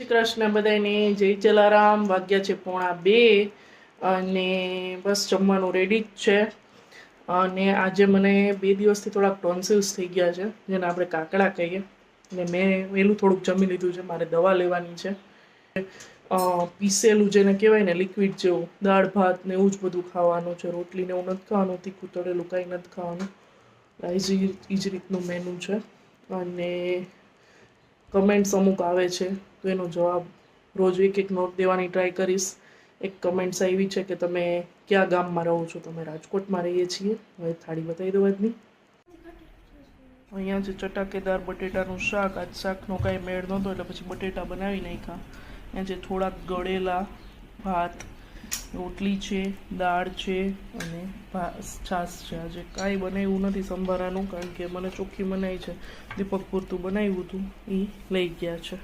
શ્રી કૃષ્ણ બધાને જય જલારામ. વાગ્યા છે પોણા બે અને બસ જમવાનું રેડી જ છે. અને આજે મને બે દિવસથી થોડાક ટોન્સિલ્સ થઈ ગયા છે, જેને આપણે કાકડા કહીએ. અને મેં વહેલું થોડુંક જમી લીધું છે, મારે દવા લેવાની છે. પીસેલું જેને કહેવાય ને લિક્વિડ જેવું, દાળ, ભાત ને એવું જ બધું ખાવાનું છે. રોટલીને એવું નથી ખાવાનું, તીખું તળેલું કાંઈ નથી ખાવાનું. એ જ રીતનું મેનુ છે. અને કમેન્ટ્સ અમુક આવે છે, તો એનો જવાબ રોજ એક એક નોટ દેવાની ટ્રાય કરીશ. એક કમેન્ટ્સ આવી છે કે તમે કયા ગામમાં રહો છો? તમે રાજકોટમાં રહીએ છીએ. હવે થાળી બતાવી દો આજની. અહીંયા જે ચટાકેદાર બટેટાનું શાક, આજ શાકનો કાંઈ મેળ નહોતો, એટલે પછી બટેટા બનાવી નાખ્યા. અહીંયા જે થોડાક ગળેલા ભાત રોટલી છે, દાળ છે અને છાશ છે. આજે કાંઈ બનાવ્યું નથી સંભારાનું, કારણ કે મને ચોખ્ખી બનાવી છે. દીપક પૂરતું બનાવ્યું હતું એ લઈ ગયા છે.